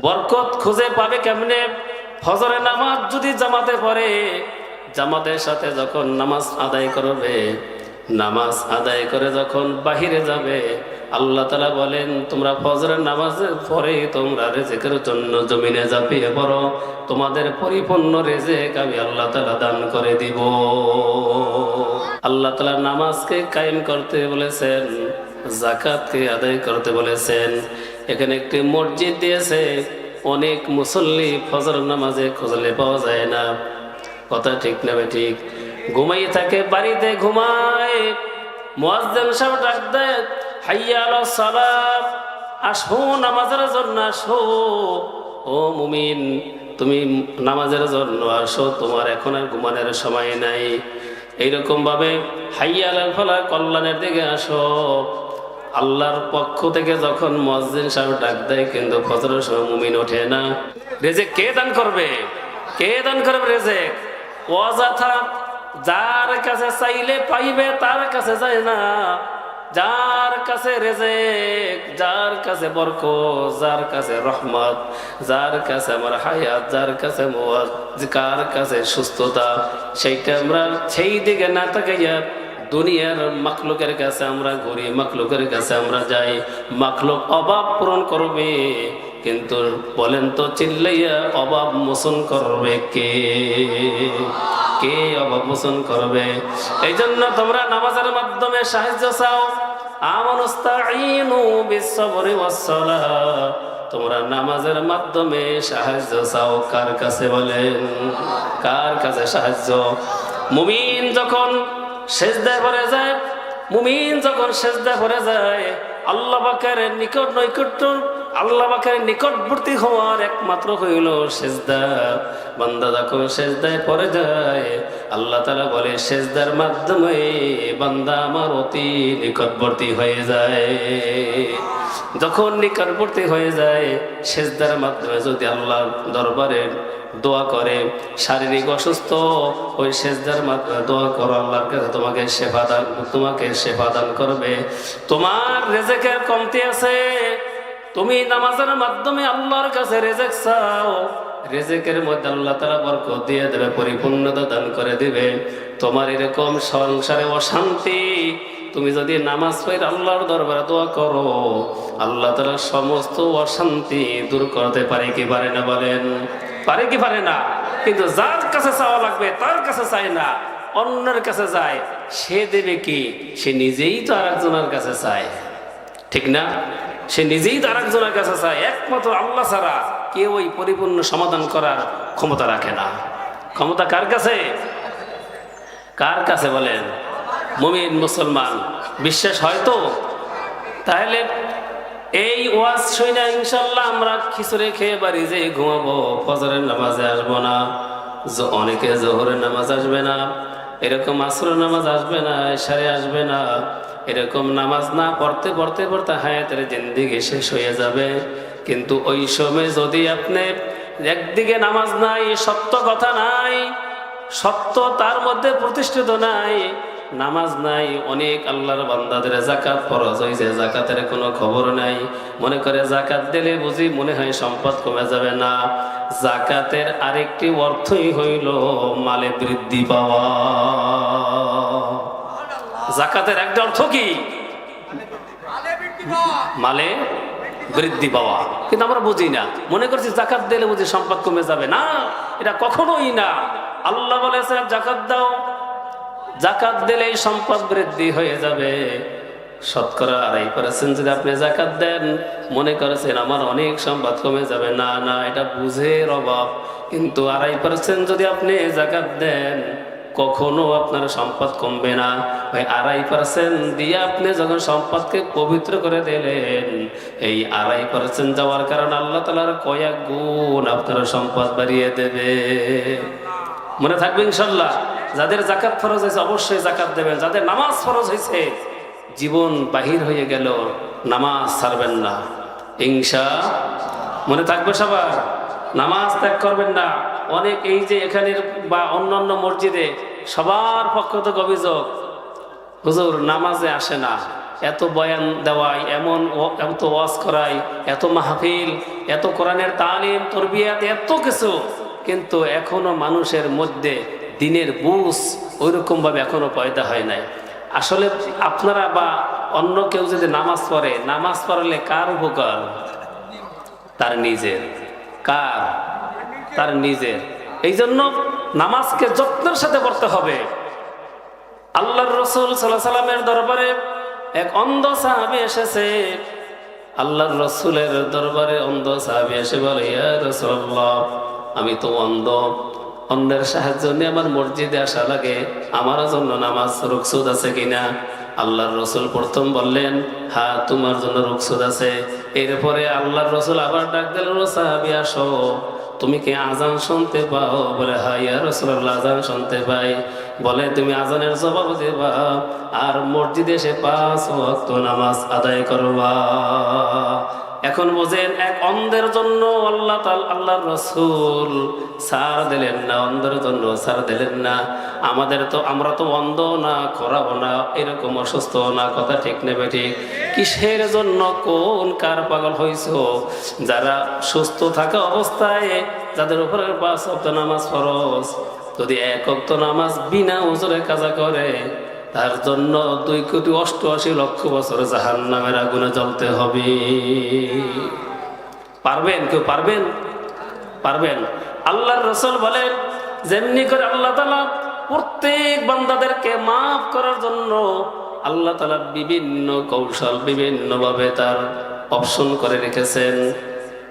বরকত খুঁজে পাবে কেমনে? ফজরের নামাজ যদি জামাতে পড়ে, জামাতের সাথে যখন নামাজ আদায় করবে, নামাজ আদায় করে যখন বাহিরে যাবে, আল্লাহ তালা বলেন, তোমরা ফজরের নামাজের পরে তোমরা রেজেকের জন্য জমিনে ঝাঁপিয়ে পড়ো। তোমাদের পরিপূর্ণ রেজেক আমি আল্লাহ তালা দান করে দিব। আল্লাহ তালা নামাজকে কায়েম করতে বলেছেন জাকাতকে আদায় করতে বলেছেন। এখানে একটি মসজিদ দিয়েছে অনেক মুসল্লি ফজর নামাজে খুঁজলে পাওয়া যায় না। কথা ঠিক না ঠিক? ঘুমাই থাকে, বাড়িতে ঘুমায়। মুয়াজ্জিন সাহেব ডাক হাইয়া আলাস সালাম আসো নামাজের জন্য আসো। ও মুমিন, তুমি নামাজের জন্য আসো, তোমার এখন আর ঘুমানোর সময় নাই। এইরকম ভাবে হাইয়া আলাল ফলা কল্যাণের দিকে আসো। আল্লাহর পক্ষ থেকে যখন মসজিদ সাহেব ডাক দেয়, কিন্তু ফজরের সময় মুমিন ওঠে না। রেজেক কে দান করবে? কে দান করবে রেজেক? অযথা যার কাছে চাইলে পাইবে, তার কাছে যায় না। যার কাছে রেজেক, যার কাছে বরক যার কাছে রহমত, যার কাছে আমার হায়াত, যার কাছে মোয়াজ কার কাছে সুস্থতা, সেইটা আমরা সেই দিকে না তাকাইয়া দুনিয়ার মাখলুকের কাছে আমরা ঘুরি, মাখলুকের কাছে আমরা যাই। মাখলুক অভাব পূরণ করবে, কিন্তু বলেন তো চিল্লাইয়া অভাব মোচন করবে কে? কে অভাব মোচন করবে? এই জন্য তোমরা নামাজের মাধ্যমে সাহায্য চাও। তোমরা নামাজের মাধ্যমে সাহায্য চাও। কার কাছে বলেন? কার কাছে সাহায্য? মুমিন যখন সেজদায় ভরে যায়, মুমিন যখন সেজদায় ভরে যায়, আল্লাহ বাকের নিকট নৈকট্য, আল্লাহ বাকারের নিকটবর্তী হওয়ার একমাত্র হইল সেজদা। বান্দা যখন সেজদায় পরে যায়, আল্লাহ তালা বলে, সেজদার মাধ্যমে বান্দা আমার অতি নিকটবর্তী হয়ে যায়। যখন নিকটবর্তী হয়ে যায়, সেজদার মাধ্যমে যদি আল্লাহ দরবারে দোয়া করে, শারীরিক অসুস্থ ওই সেজদার মাধ্যমে দোয়া করো, আল্লাহর কাছে তোমাকে সেবা দান, তোমাকে সেবা দান করবে। তোমার রেজেকের কমতি আছে। তুমি নামাজের মাধ্যমে আল্লাহর কাছে রেজেক চাও। রেজেকের মধ্যে আল্লাহ তারা বরকত দিয়ে দেবে, পরিপূর্ণতা দান করে দিবে। তোমার এরকম সংসারে অশান্তি তুমি যদি নামাজ পড়ে আল্লাহর দরবারে দোয়া করো, আল্লাহ তারা সমস্ত অশান্তি দূর করতে পারে কি পারে না বলেন? পারে কি পারে না? কিন্তু যার কাছে চাওয়া লাগবে, তার কাছে চায় না, অন্যের কাছে যায়। সে দেবে কি? সে নিজেই তো আর একজনের কাছে চায়। ঠিক না? সে নিজেই তো আর একজনের কাছে চায়। একমাত্র আল্লাহ ছাড়া কেউ ওই পরিপূর্ণ সমাধান করার ক্ষমতা রাখে না। ক্ষমতা কার কাছে? কার কাছে বলেন? মুমিন মুসলমান। বিশ্বাস হয় তো? তাহলে এই ওয়াজ শুই না ইনশাল্লাহ আমরা খিচুড়ি খেয়ে বাড়ি যে ঘুমাবো। ফজরের নামাজে আসব না। অনেকে জোহরের নামাজ আসবে না। এরকম আসর নামাজ আসবে না এসারে আসবে না। এরকম নামাজ না পড়তে পড়তে পড়তে হায়াতের জিন্দিগি শেষ হয়ে যাবে। কিন্তু ওই সময় যদি আপনি একদিকে নামাজ নাই, সত্য কথা নাই, সত্য তার মধ্যে প্রতিষ্ঠিত নাই নামাজ নাই, অনেক আল্লাহর বান্দাদের জাকাত ফরজ হয়েছে জাকাতের কোনো খবর নাই। মনে করে জাকাত দিলে বুঝি মনে হয় সম্পদ কমে যাবে না। জাকাতের আরেকটি অর্থই হইল মালে বৃদ্ধি পাওয়া। জাকাতের একটা অর্থ কি? মালে বৃদ্ধি পাওয়া। কিন্তু আমরা বুঝি না। মনে করছি জাকাত দিলে বুঝি সম্পদ কমে যাবে না। এটা কখনোই না। আল্লাহ বলেছেন জাকাত দাও। জাকাত দিলেই সম্পদ বৃদ্ধি হয়ে যাবে। শতকরা আড়াই পার্সেন্ট যদি আপনি জাকাত দেন, মনে করেছেন আমার অনেক সম্পদ কমে যাবে। না না, এটা বুঝের অভাব। কিন্তু আড়াই পার্সেন্ট যদি আপনি জাকাত দেন, কখনো আপনার সম্পদ কমবে না। ওই আড়াই পার্সেন্ট দিয়ে আপনি যখন সম্পদকে পবিত্র করে দিলেন, এই আড়াই পার্সেন্ট যাওয়ার কারণে আল্লাহ তালার কয়েক গুণ আপনার সম্পদ বাড়িয়ে দেবে। মনে থাকবে ইনশাল্লাহ? যাদের জাকাত ফরজ হয়েছে, অবশ্যই জাকাত দেবেন। যাদের নামাজ ফরজ হয়েছে, জীবন বাহির হয়ে গেল, নামাজ ছাড়বেন না। ইংসা মনে থাকবে সবার, নামাজ ত্যাগ করবেন না। অনেক এই যে এখানের বা অন্যান্য মসজিদে সবার পক্ষ থেকে অভিযোগ, হুজুর, নামাজে আসে না। এত বয়ান দেওয়াই এমন এত ওয়াজ করাই এত মাহফিল, এত কোরআনের তালিম, তরবিয়াত, এত কিছু। কিন্তু এখনও মানুষের মধ্যে দিনের বুঝ ওইরকম ভাবে এখনও পয়দা হয় নাই। আসলে আপনারা বা অন্য কেউ যদি নামাজ পড়ে, নামাজ পড়লে কার উপকার? তার নিজের। কার? তার নিজের। এই জন্য নামাজকে যত্নের সাথে পড়তে হবে। আল্লাহর রসুল সাল্লাহ সাল্লামের দরবারে এক অন্ধ সাহাবি এসেছে। আল্লাহর রসুলের দরবারে অন্ধ সাহাবি এসে বলে আমি তো অন্ধ। অন্যের সাহায্য নিয়ে আমার মসজিদে আসা লাগে। আমার জন্য নামাজ রুকসুদ আছে কিনা? আল্লাহর রসুল প্রথম বললেন, হা, তোমার জন্য রুকসুদ আছে। এরপরে আল্লাহর রসুল আবার ডাক দিলেন সাহাবি, আসো। তুমি কি আজান শুনতে পাও? বলে হ্যাঁ ইয়া রসুল্লাহ আজান শুনতে পাই। বলে, তুমি আজানের জবাব দেবা আর মসজিদে এসে পাঁচ ওয়াক্ত নামাজ আদায় করবা। এখন বোঝেন এক অন্ধের জন্য আল্লাহ তাল, আল্লাহর রসুল সার দিলেন না, অন্ধের জন্য সার দিলেন না। আমাদের তো, আমরা তো অন্ধ না, খরাবো না, এরকম অসুস্থ না, কথা ঠিক নেবে ঠিক কিসের জন্য কোন কার পাগল হয়েছ যারা সুস্থ থাকা অবস্থায় যাদের উপরে পাঁচ অব্দ নামাজ ফরজ, যদি এক অক্ত নামাজ বিনা ওজরে কাজা করে তার জন্য দুই কোটি অষ্টআশি লক্ষ বছর জাহান নামের আগুনে জ্বলতে হবে। পারবেন? কেউ পারবেন? পারবেন। আল্লাহর রসুল বলেন, যেমনি করে আল্লাহ তালা প্রত্যেক বান্দাদেরকে মাফ করার জন্য আল্লাহ তালা বিভিন্ন কৌশল বিভিন্নভাবে তার অপশন করে রেখেছেন।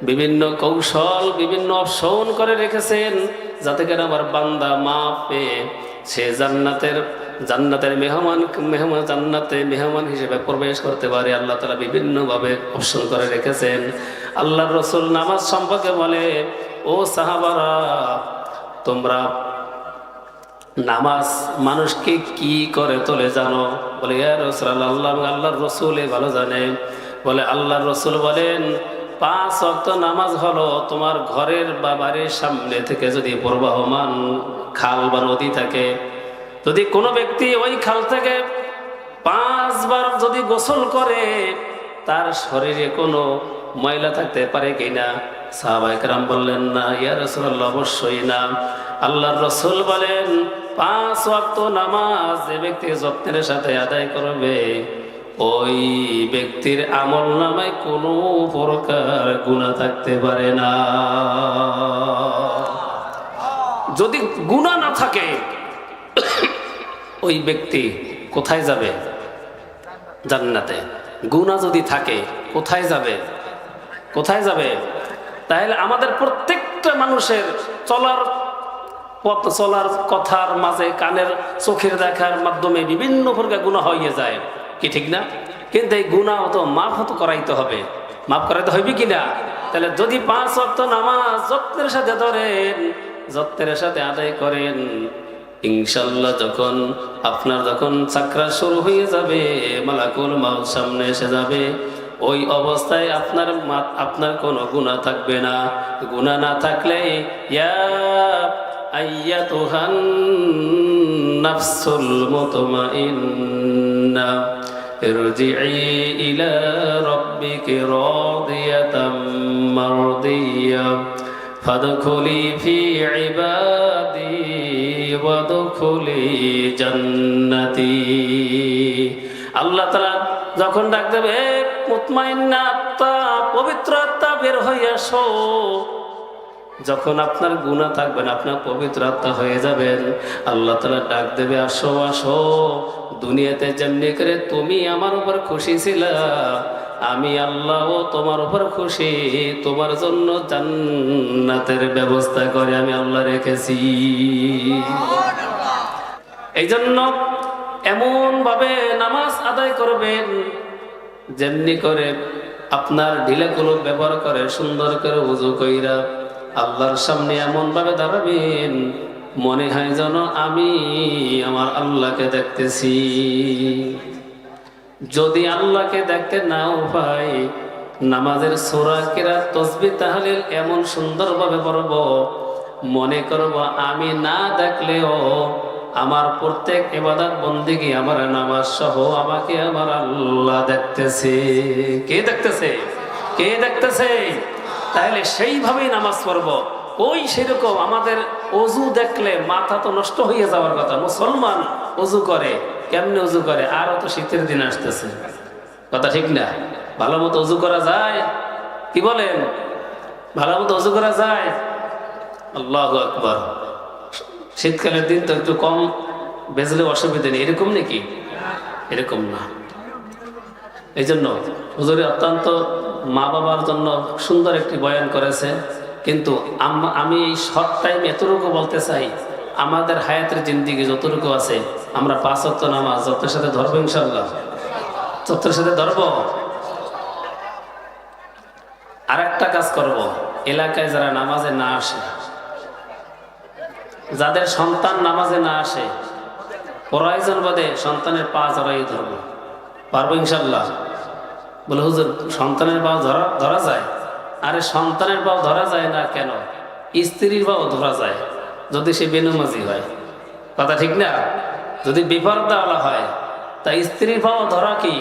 বিভিন্ন কৌশল, বিভিন্ন অপশন করে রেখেছেন, যাতে করে আমার বান্দা মাফ সে জান্নাতের জান্নাতের মেহমান মেহমান জান্নাতে মেহমান হিসেবে প্রবেশ করতে পারে, আল্লাহ তালা বিভিন্নভাবে অপশন করে রেখেছেন। আল্লাহর রসুল নামাজ সম্পর্কে বলে, ও সাহাবারা, তোমরা নামাজ মানুষকে কি করে তোলে জানো? বলে, ইয়া রসুল আল্লাহ আল্লাহর রসুল ভালো জানে। বলে, আল্লাহর রসুল বলেন, পাঁচ অক্ত নামাজ হলো তোমার ঘরের বা বাড়ির সামনে থেকে যদি প্রবাহমান খাল বা নদী থাকে যদি কোনো ব্যক্তি ওই খাল থেকে পাঁচবার যদি গোসল করে, তার শরীরে কোনো ময়লা থাকতে পারে কিনা? সাহাবাইকরাম বললেন, না, ইয়া রসুল্লাহ অবশ্যই না। আল্লাহর রসুল বলেন, পাঁচ ওয়াক্ত নামাজ যে ব্যক্তি যত্নের সাথে আদায় করবে, ওই ব্যক্তির আমল নামায় কোনো প্রকার গুণা থাকতে পারে না। যদি গুণা না থাকে ওই ব্যক্তি কোথায় যাবে? জান্নাতে। গুণা যদি থাকে, কোথায় যাবে? কোথায় যাবে? তাহলে আমাদের প্রত্যেকটা মানুষের চলার পথ, চলার কথার মাঝে, কানের, চোখের দেখার মাধ্যমে বিভিন্ন প্রকার গুণা হয়ে যায়। কি ঠিক না? কিন্তু এই গুণা তো মাফ হতো করাইতে হবে। মাফ করাইতে হইবে কি না? তাহলে যদি পাঁচ অর্থ নামাজ যত্নের সাথে ধরেন, যত্নের সাথে আদায় করেন ইনশাল্লাহ যখন আপনার যখন চাকরা শুরু হয়ে যাবে মালাকুল মাউত সামনে এসে যাবে ওই অবস্থায় আপনার মা- আপনার কোনো গুণা থাকবে না গুণা না থাকলে ইয়া আইয়াতুহান নাফসুল মুতমাইন্না ارجعي إلى ربك راضية مرضية فادخلي في عبادي ওয়াদখুলি জান্নাতি। আল্লাহ তারা যখন ডাক দেবে আত্মা, পবিত্র আত্মা বের হয়ে আসো। যখন আপনার গুণা থাকবেন আপনার পবিত্র আত্মা হয়ে যাবেন আল্লাহ তালা ডাক দেবে, আসো আসো, দুনিয়াতে যেমনি করে তুমি আমার উপর খুশি ছিলা আমি আল্লাহ তোমার উপর খুশি, তোমার জন্য জান্নাতের ব্যবস্থা করে আমি আল্লাহ রেখেছি। এই জন্য এমন ভাবে নামাজ আদায় করবেন, যেমনি করে আপনার ঢিলাগুলো ব্যবহার করে, সুন্দর করে উজু কইরা আল্লাহর সামনে এমন ভাবে দাঁড়াবেন, মনে হয় যেন আমি আমার আল্লাহকে দেখতেছি। যদি আল্লাহকে দেখতে নাও পাই নামাজের সোরা কেরা তসবি তাহলে এমন সুন্দরভাবে পড়ব। মনে করব আমি না দেখলেও আমার প্রত্যেক এবাদত বন্দিগি আমার নামাজ সহ আমাকে আমার আল্লাহ দেখতেছে। কে দেখতেছে? কে দেখতেছে? তাহলে সেইভাবেই নামাজ পড়ব। ওই সেরকম আমাদের অজু দেখলে মাথা তো নষ্ট হয়ে যাওয়ার কথা, মুসলমান অজু করে। কেমনে অজু করে? আরও তো শীতের দিন আসতেছে। কথা ঠিক না? ভালো মতো অজু করা যায়? কি বলেন? ভালো মতো অজু করা যায়? আল্লাহ আকবর। শীতকালের দিন তো একটু কম বেজলে অসুবিধা নেই। এরকম নাকি? এরকম না। এই জন্য হুজুরি অত্যন্ত মা বাবার জন্য সুন্দর একটি বয়ান করেছে। কিন্তু আম- আমি এই শর্ট টাইম এতটুকু বলতে চাই, আমাদের হায়াতের জিন্দিগি যতটুকু আছে আমরা পাঁচ অক্ত নামাজ যত্নের সাথে ধরবো ইনশাল্লাহ যত্নের সাথে ধরবো? আর একটা কাজ করব। এলাকায় যারা নামাজে না আসে, যাদের সন্তান নামাজে না আসে প্রয়োজন বাদে সন্তানের পা জড়াই ধরব। পারব ইনশাল্লাহ বলে, হুজুর, সন্তানের পাও ধরা ধরা যায়? আরে, সন্তানের পাও ধরা যায় না কেন? স্ত্রীর পাও ধরা যায়, যদি সে বেনুমাজি হয়। কথা ঠিক না? যদি বিপদ বিপর্দাওয়ালা হয় তা স্ত্রীর পাও ধরা কি?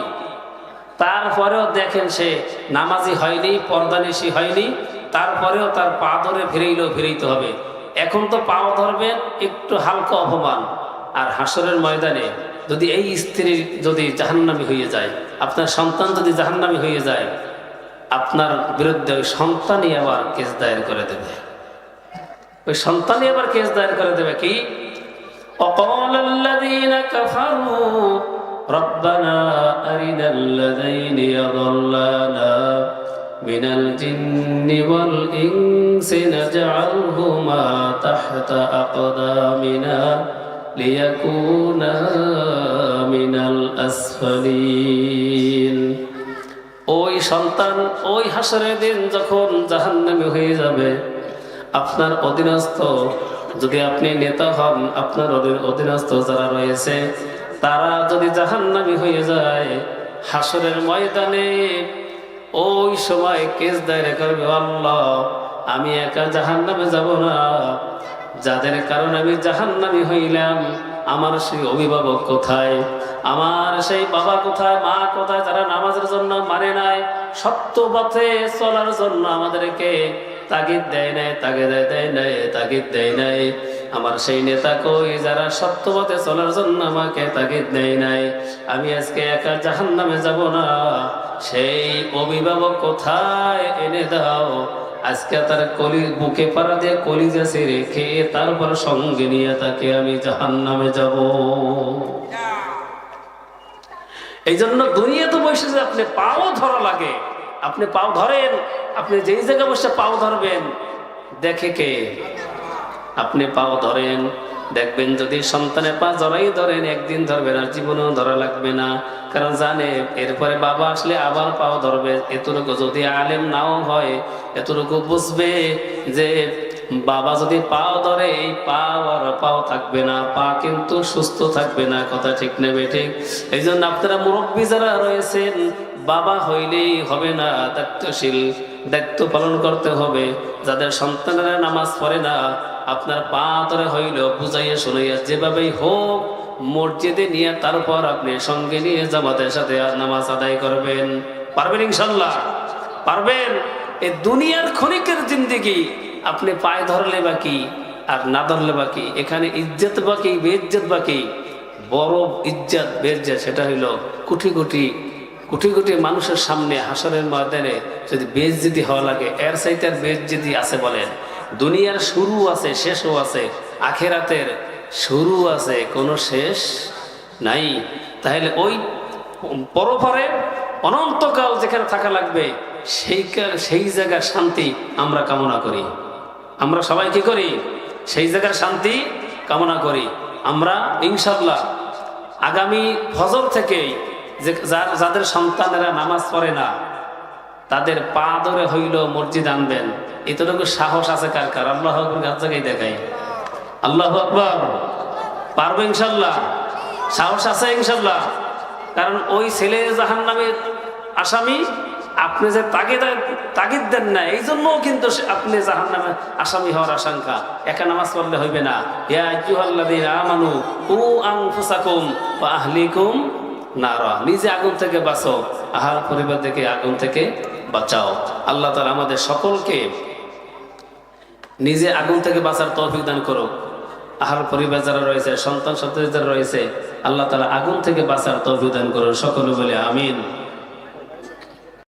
তারপরেও দেখেন সে নামাজি হয়নি পর্দানিসি হয়নি, তারপরেও তার পা ধরে ফিরেইলেও ফিরেইতে হবে। এখন তো পাও ধরবেন একটু হালকা অপমান। আর হাসরের ময়দানে যদি এই স্ত্রী যদি জাহান্নামি হয়ে যায়, আপনার সন্তান যদি জাহান্নামি হয়ে যায়, আপনার বিরুদ্ধে ওই সন্তানই আবার কেস দায়ের করে দেবে। ওই সন্তানই আবার কেস দায়ের করে দেবে কি? وقال الذين كفروا ربنا أرنا الذين يضلانا من الجن والإنس نجعلهما تحت أقدامنا ليكونا من الأسفلين ওই সন্তান ওই হাসরের দিন যখন জাহান্নামী হয়ে যাবে আপনার অধীনস্থ যদি আপনি নেতা হন, আপনার অধীন- অধীনস্থ যারা রয়েছে, তারা যদি জাহান্নামী হয়ে যায় হাসরের ময়দানে ওই সময় কেস দায়ের করবে। আল্লাহ, আমি একা জাহান্নামে যাব না। যাদের কারণে আমি জাহান্নামি হইলাম, আমার সেই অভিভাবক কোথায়? আমার সেই বাবা কোথায়? মা কোথায়? যারা নামাজের জন্য মানে নাই সত্য পথে চলার জন্য আমাদেরকে তাগিদ দেয় নাই তাগিদ দেয় নাই তাগিদ দেয় নাই। আমার সেই নেতা কই যারা সত্য পথে চলার জন্য আমাকে তাগিদ দেয় নাই? আমি আজকে একা জাহান নামে যাব না। সেই অভিভাবক কোথায় এনে দাও? আজকে তার কলি বুকে পাড়া দিয়ে কলিজা সে রেখে তারপর সঙ্গে নিয়ে তাকে আমি জাহান নামে যাব। এই জন্য দুনিয়াতে বসে যে আপনি পাও ধরা লাগে। আপনি পাও ধরেন, আপনি যেই জায়গায় বসে পাও ধরবেন, দেখে কে? আপনি পাও ধরেন, দেখবেন যদি সন্তানের পা জড়াই ধরেন, একদিন ধরবেন আর জীবনেও ধরা লাগবে না। কারণ জানে, এরপরে বাবা আসলে আবার পাও ধরবে। এতটুকু যদি আলেম নাও হয়, এতটুকু বুঝবে যে বাবা যদি পাও ধরে এই পাও আর পাও থাকবে না, পা কিন্তু সুস্থ থাকবে না, কথা ঠিক নেবে ঠিক এই জন্য আপনারা মুরব্বী যারা রয়েছেন, বাবা হইলেই হবে না দায়িত্বশীল। দায়িত্ব পালন করতে হবে। যাদের সন্তানেরা নামাজ পড়ে না, আপনার পা ধরে হইল বুঝাইয়া শুনাইয়া যেভাবেই হোক, মসজিদে নিয়ে তারপর আপনি সঙ্গে নিয়ে জামাতের সাথে নামাজ আদায় করবেন। পারবেন ইনশাল্লাহ পারবেন? এই দুনিয়ার ক্ষণিকের জিন্দিগি আপনি পায়ে ধরলে বাকি আর না ধরলে বাকি এখানে ইজ্জত বাকি বেইজ্জত বাকি বড় ইজ্জত বেজ্জত সেটা হইল কোটি কোটি কোটি কোটি মানুষের সামনে হাসরের ময়দানে যদি বেজ্জিতি হওয়া লাগে, এর সাইতে আর বেজ্জিতি আছে বলেন। দুনিয়ার শুরু আছে, শেষও আছে, আখেরাতের শুরু আছে, কোনো শেষ নাই। তাহলে ওই পরপরে অনন্তকাল যেখানে থাকা লাগবে সেই সেই জায়গার শান্তি আমরা কামনা করি। আমরা সবাই কি করি? সেই জায়গার শান্তি কামনা করি। আমরা ইনশাল্লাহ আগামী ফজর থেকেই যে যাদের সন্তানেরা নামাজ পড়ে না, তাদের পা ধরে হইল মসজিদ আনবেন। এতটুকু সাহস আছে কার কার? আল্লাহ জায়গায় দেখাই। আল্লাহ আকবর। পারব ইনশাল্লাহ সাহস আছে ইনশাল্লাহ কারণ ওই ছেলে জাহান নামের আসামি আপনি যে তাগিদ তাগিদ দেন না এই জন্যও কিন্তু আপনি জাহান নামে আসামি হওয়ার আশঙ্কা। একা নামাজ পড়লে হইবে না। আহলিকুম নিজে আগুন থেকে বাঁচো আহার পরিবার থেকে আগুন থেকে বাঁচাও। আল্লাহ তালা আমাদের সকলকে নিজে আগুন থেকে বাঁচার তৌফিক দান করুক। আহার পরিবার যারা রয়েছে সন্তান সন্ততি যারা রয়েছে, আল্লাহ তালা আগুন থেকে বাঁচার তৌফিক দান করুন। সকলে বলে আমিন।